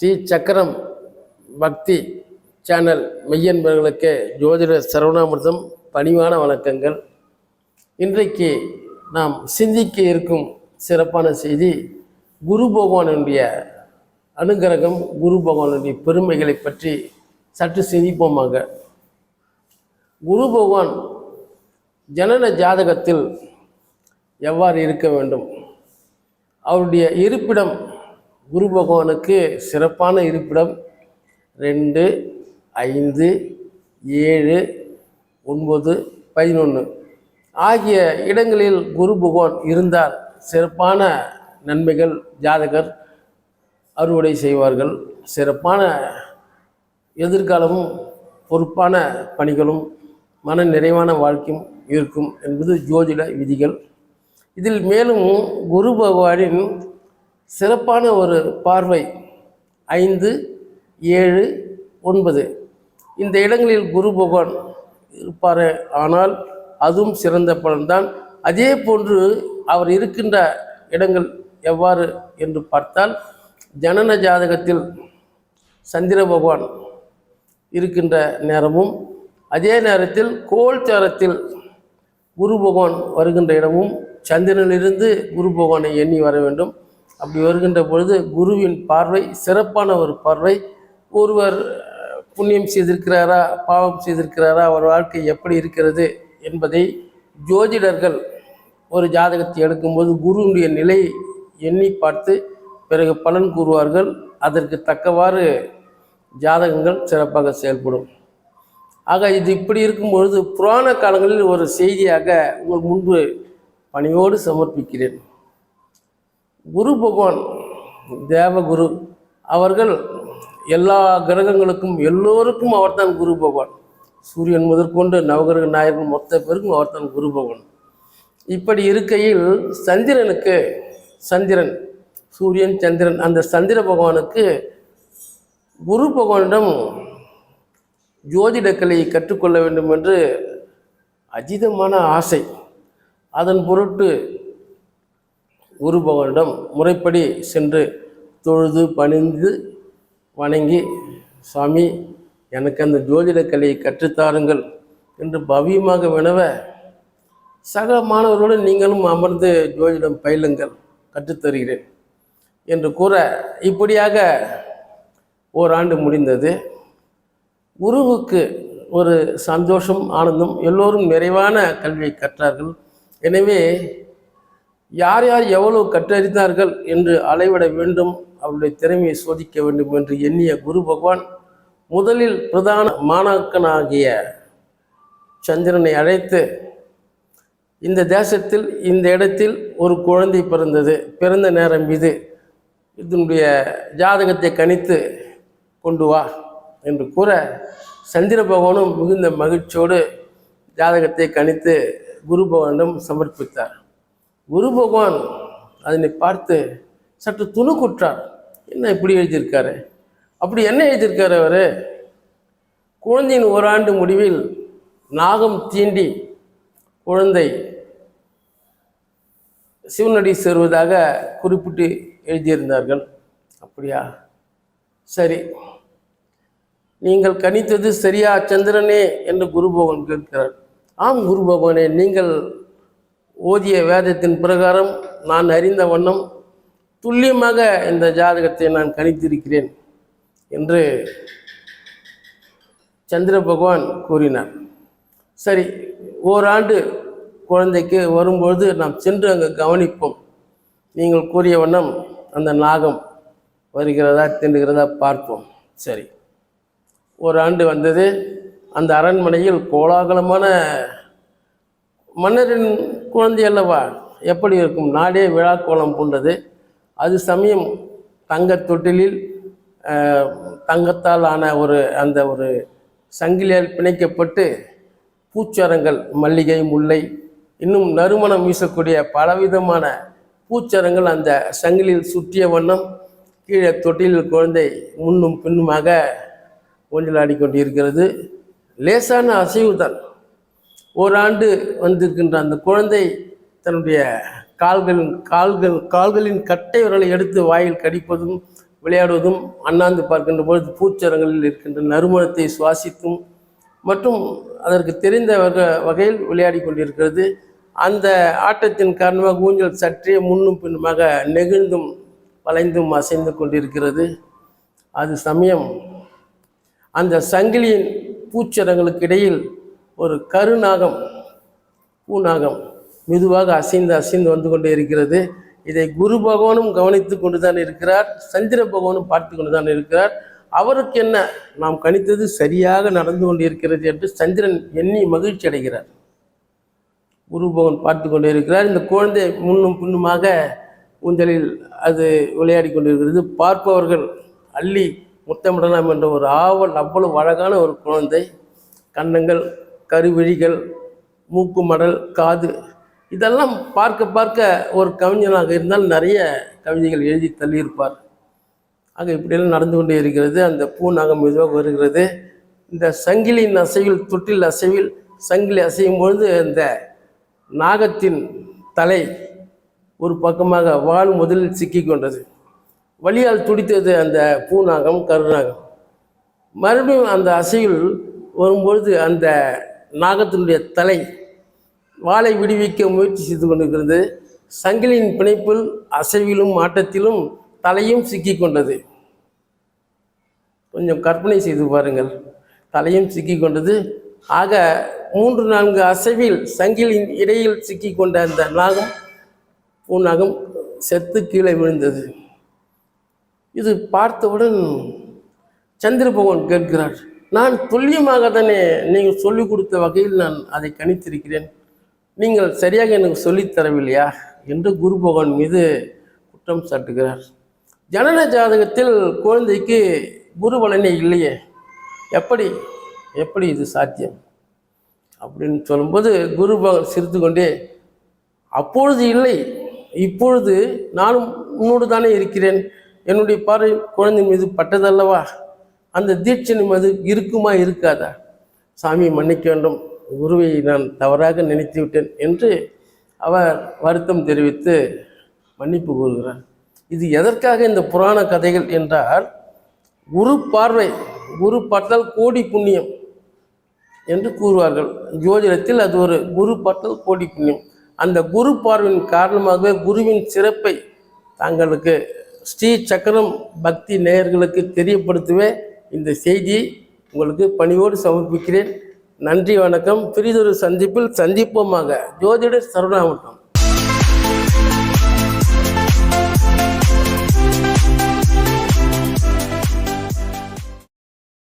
ஸ்ரீ சக்கரம் பக்தி சேனல் மெய்யன்பர்களுக்கு ஜோதிடர் சரவணாமிர்தம் பணிவான வணக்கங்கள். இன்றைக்கு நாம் சிந்திக்க இருக்கும் சிறப்பான செய்தி குரு பகவானுடைய அனுகிரகம் குரு பகவானுடைய பெருமைகளை பற்றி சற்று சிந்திப்போமாக. குரு பகவான் ஜனன ஜாதகத்தில் எவ்வாறு இருக்க வேண்டும்? அவருடைய இருப்பிடம் குரு பகவானுக்கு சிறப்பான இருப்பிடம் ரெண்டு ஐந்து ஏழு ஒன்பது பதினொன்று ஆகிய இடங்களில் குரு பகவான் இருந்தால் சிறப்பான நன்மைகள் ஜாதகர் அறுவடை செய்வார்கள். சிறப்பான எதிர்காலமும் பொறுப்பான பணிகளும் மன நிறைவான வாழ்க்கையும் இருக்கும் என்பது ஜோதிட விதிகள். இதில் மேலும் குரு பகவானின் சிறப்பான ஒரு பார்வை. ஐந்து ஏழு ஒன்பது. இந்த இடங்களில் குரு பகவான் இருப்பார் ஆனால் அதுவும் சிறந்த பலன்தான். அதே போன்று அவர் இருக்கின்ற இடங்கள் எவ்வாறு என்று பார்த்தால் ஜனன ஜாதகத்தில் சந்திர பகவான் இருக்கின்ற நேரமும் அதே நேரத்தில் கோல்சாரத்தில் குரு பகவான் வருகின்ற இடமும் சந்திரனிலிருந்து குரு பகவானை எண்ணி வர வேண்டும். அப்படி வருகின்ற பொழுது குருவின் பார்வை சிறப்பான ஒரு பார்வை. ஒருவர் புண்ணியம் செய்திருக்கிறாரா பாவம் செய்திருக்கிறாரா அவர் வாழ்க்கை எப்படி இருக்கிறது என்பதை ஜோதிடர்கள் ஒரு ஜாதகத்தை எடுக்கும்போது குருவினுடைய நிலை எண்ணி பார்த்து பிறகு பலன் கூறுவார்கள். அதற்கு தக்கவாறு ஜாதகங்கள் சிறப்பாக செயல்படும். ஆக இது இப்படி இருக்கும்பொழுது புராண காலங்களில் ஒரு செய்தியாக உங்கள் முன்பு பணியோடு சமர்ப்பிக்கிறேன். குரு பகவான் தேவகுரு அவர்கள் எல்லா கிரகங்களுக்கும் எல்லோருக்கும் அவர்தான் குரு பகவான். சூரியன் முதற்கொண்டு நவகிரக நாயகன் மொத்த பேருக்கும் அவர்தான் குரு பகவான். இப்படி இருக்கையில் சந்திரனுக்கு சந்திரன் சூரியன் சந்திரன் அந்த சந்திர பகவானுக்கு குரு பகவானிடம் ஜோதிட கலையை கற்றுக்கொள்ள வேண்டும் என்று அஜிதமான ஆசை. அதன் பொருட்டு குரு பகவானிடம் முறைப்படி சென்று தொழுது பணிந்து வணங்கி சாமி எனக்கு அந்த ஜோதிட கலையை கற்றுத்தாருங்கள் என்று பவியமாக வினவ சக மாணவர்களுடன் நீங்களும் அமர்ந்து ஜோதிடம் பயிலுங்கள் கற்றுத்தருகிறேன் என்று கூற இப்படியாக ஓராண்டு முடிந்தது. குருவுக்கு ஒரு சந்தோஷம் ஆனந்தம் எல்லோரும் நிறைவான கல்வியை கற்றார்கள். எனவே யார் யார் எவ்வளவு கற்றறிந்தார்கள் என்று அளவிட வேண்டும் அவருடைய திறமையை சோதிக்க வேண்டும் என்று எண்ணிய குரு பகவான் முதலில் பிரதான மாணாக்கனாகிய சந்திரனை அழைத்து இந்த தேசத்தில் இந்த இடத்தில் ஒரு குழந்தை பிறந்தது. பிறந்த நேரம் இது. இதனுடைய ஜாதகத்தை கணித்து கொண்டு வா என்று கூற சந்திர பகவானும் மிகுந்த மகிழ்ச்சியோடு ஜாதகத்தை கணித்து குரு பகவானிடம் சமர்ப்பித்தார். குரு பகவான் அதனை பார்த்து சற்று துணுக்குற்றார். என்ன இப்படி எழுதியிருக்காரு? அப்படி என்ன எழுதியிருக்காரு அவர்? குழந்தையின் ஓராண்டு முடிவில் நாகம் தீண்டி குழந்தை சிவனடி சேருவதாக குறிப்பிட்டு எழுதியிருந்தார்கள். அப்படியா? சரி. நீங்கள் கணித்தது சரியா சந்திரனே என்று குரு பகவான் கேட்கிறார். ஆம் குரு பகவானே நீங்கள் ஓதிய வேதத்தின் பிரகாரம் நான் அறிந்த வண்ணம் துல்லியமாக இந்த ஜாதகத்தை நான் கணித்திருக்கிறேன் என்று சந்திர பகவான் கூறினார். சரி ஓராண்டு குழந்தைக்கு வரும்பொழுது நாம் சென்று அங்கே கவனிப்போம். நீங்கள் கூறிய வண்ணம் அந்த நாகம் வருகிறதா திண்டுகிறதா பார்ப்போம். சரி ஒரு ஆண்டு வந்தது. அந்த அரண்மனையில் கோலாகலமான மன்னரின் குழந்தை அல்லவா எப்படி இருக்கும்? நாடே விழா கோலம் பூண்டது. அது சமயம் தங்கத் தொட்டிலில் தங்கத்தால் ஆன ஒரு அந்த ஒரு சங்கிலியால் பிணைக்கப்பட்டு பூச்சரங்கள் மல்லிகை முல்லை இன்னும் நறுமணம் வீசக்கூடிய பலவிதமான பூச்சரங்கள் அந்த சங்கிலியில் சுற்றிய வண்ணம் கீழே தொட்டிலில் குழந்தை முன்னும் பின்னுமாக ஊஞ்சலாடி கொண்டிருக்கிறது லேசான அசைவு தான் ஓராண்டு வந்திருக்கின்ற அந்த குழந்தை தன்னுடைய கால்களின் கால்கள் கால்களின் கட்டை விரலை எடுத்து வாயில் கடிப்பதும் விளையாடுவதும் அண்ணாந்து பார்க்கின்ற பொழுது பூச்சரங்களில் இருக்கின்ற நறுமணத்தை சுவாசித்தும் மற்றும் அதற்கு தெரிந்த வக வகையில் விளையாடி கொண்டிருக்கிறது. அந்த ஆட்டத்தின் காரணமாக ஊஞ்சல் சற்றே முன்னும் பின்னுமாக நெகிழ்ந்தும் வளைந்தும் அசைந்து கொண்டிருக்கிறது. அது சமயம் அந்த சங்கிலியின் பூச்சரங்களுக்கு இடையில் ஒரு கருநாகம் பூநாகம் மெதுவாக அசைந்து அசைந்து வந்து கொண்டே இருக்கிறது. இதை குரு பகவானும் கவனித்து கொண்டு தான் இருக்கிறார். சந்திர பகவானும் பார்த்து கொண்டு தான் இருக்கிறார். அவருக்கு என்ன? நாம் கணித்தது சரியாக நடந்து கொண்டிருக்கிறது என்று சந்திரன் எண்ணி மகிழ்ச்சி அடைகிறார். குரு பகவான் பார்த்து கொண்டே இருக்கிறார். இந்த குழந்தை முன்னும் பின்னுமாக ஊஞ்சலில் அது விளையாடி கொண்டிருக்கிறது. பார்ப்பவர்கள் அள்ளி முத்தமிடலாம் என்ற ஒரு ஆவல் அவ்வளவு அழகான ஒரு குழந்தை. கன்னங்கள் கருவிழிகள் மூக்கு மடல் காது இதெல்லாம் பார்க்க பார்க்க ஒரு கவிஞனாக இருந்தால் நிறைய கவிதைகள் எழுதி தள்ளியிருப்பார். ஆக இப்படியெல்லாம் நடந்து கொண்டே இருக்கிறது. அந்த பூநாகம் மெதுவாக வருகிறது. இந்த சங்கிலியின் அசைவில் தொட்டில் அசைவில் சங்கிலி அசையும் பொழுது அந்த நாகத்தின் தலை ஒரு பக்கமாக வால் முதலில் சிக்கிக் கொண்டது. வழியால் துடித்தது அந்த பூநாகம் கருநாகம் மறுபடியும் அந்த அசைவில் வரும்பொழுது அந்த நாகத்தினுடைய தலை வாளை விடுவிக்க முயற்சி செய்து கொண்டிருக்கிறது. சங்கிலியின் பிணைப்பில் அசைவிலும் ஆட்டத்திலும் தலையும் சிக்கிக் கொண்டது. கொஞ்சம் கற்பனை செய்து பாருங்கள். தலையும் சிக்கிக் கொண்டது. ஆக மூன்று நான்கு அசைவில் சங்கிலின் இடையில் சிக்கிக்கொண்ட அந்த நாகம் பூநாகம் செத்து கீழே விழுந்தது. இது பார்த்தவுடன் சந்திரபகவான் கேட்கிறார் நான் துல்லியமாக தானே நீங்கள் சொல்லிக் கொடுத்த வகையில் நான் அதை கணித்திருக்கிறேன். நீங்கள் சரியாக எனக்கு சொல்லித்தரவில்லையா என்று குரு பகவான் மீது குற்றம் சாட்டுகிறார். ஜனன ஜாதகத்தில் குழந்தைக்கு குரு பலனே இல்லையே. எப்படி? எப்படி இது சாத்தியம்? அப்படின்னு சொல்லும்போது குரு பகவான் சிரித்து கொண்டே அப்பொழுது இல்லை. இப்பொழுது நானும் உன்னோடு தானே இருக்கிறேன். என்னுடைய பார்வை குழந்தை மீது பட்டதல்லவா? அந்த தீட்சை மீது இருக்குமா இருக்காதா? சாமி மன்னிக்க வேண்டும். குருவை நான் தவறாக நினைத்து விட்டேன் என்று அவர் வருத்தம் தெரிவித்து மன்னிப்பு கூறுகிறார். இது எதற்காக இந்த புராண கதைகள் என்றால் குரு பார்வை குரு பார்த்தால் கோடி புண்ணியம் என்று கூறுவார்கள். ஜோதிடத்தில் அது ஒரு குரு பார்த்தால் கோடி புண்ணியம். அந்த குரு பார்வையின் காரணமாகவே குருவின் சிறப்பை தங்களுக்கு ஸ்ரீ சக்கரம் பக்தி நேயர்களுக்கு தெரியப்படுத்தவே இந்த செய்தியை உங்களுக்கு பணிவோடு சமர்ப்பிக்கிறேன். நன்றி வணக்கம். பிரிதொரு சந்திப்பில் சந்திப்போமாக. ஜோதிடர் சரவணாமட்டம்